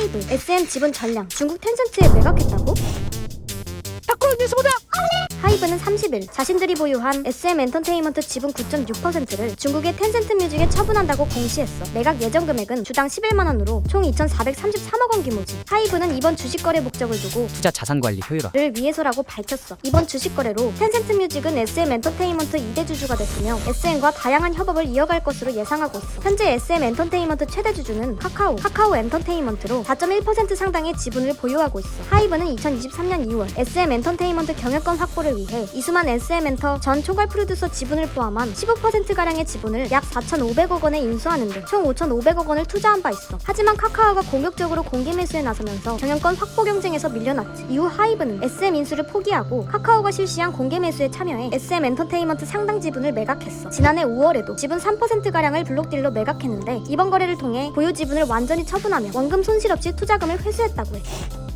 하이브, SM 지분 전량, 중국 텐센트에 매각했다고? 하이브는 30일 자신들이 보유한 SM 엔터테인먼트 지분 9.6%를 중국의 텐센트 뮤직에 처분한다고 공시했어. 매각 예정 금액은 주당 11만 원으로 총 2,433억 원 규모지. 하이브는 이번 주식 거래 목적을 두고 투자 자산 관리 효율화. 를 위해서라고 밝혔어. 이번 주식 거래로 텐센트 뮤직은 SM 엔터테인먼트 2대 주주가 됐으며 SM과 다양한 협업을 이어갈 것으로 예상하고 있어. 현재 SM 엔터테인먼트 최대 주주는 카카오, 카카오 엔터테인먼트로 4.1% 상당의 지분을 보유하고 있어. 하이브는 2023년 2월 SM 엔터테인먼트 경영권 확보를 위해 이수만 SM 엔터 전 총괄 프로듀서 지분을 포함한 15%가량의 지분을 약 4,500억 원에 인수하는 등총 5,500억 원을 투자한 바 있어. 하지만 카카오가 공격적으로 공개 매수에 나서면서 경영권 확보 경쟁에서 밀려났지. 이후 하이브는 SM 인수를 포기하고 카카오가 실시한 공개 매수에 참여해 SM 엔터테인먼트 상당 지분을 매각했어. 지난해 5월에도 지분 3%가량을 블록딜로 매각했는데 이번 거래를 통해 보유 지분을 완전히 처분하며 원금 손실 없이 투자금을 회수했다고 해.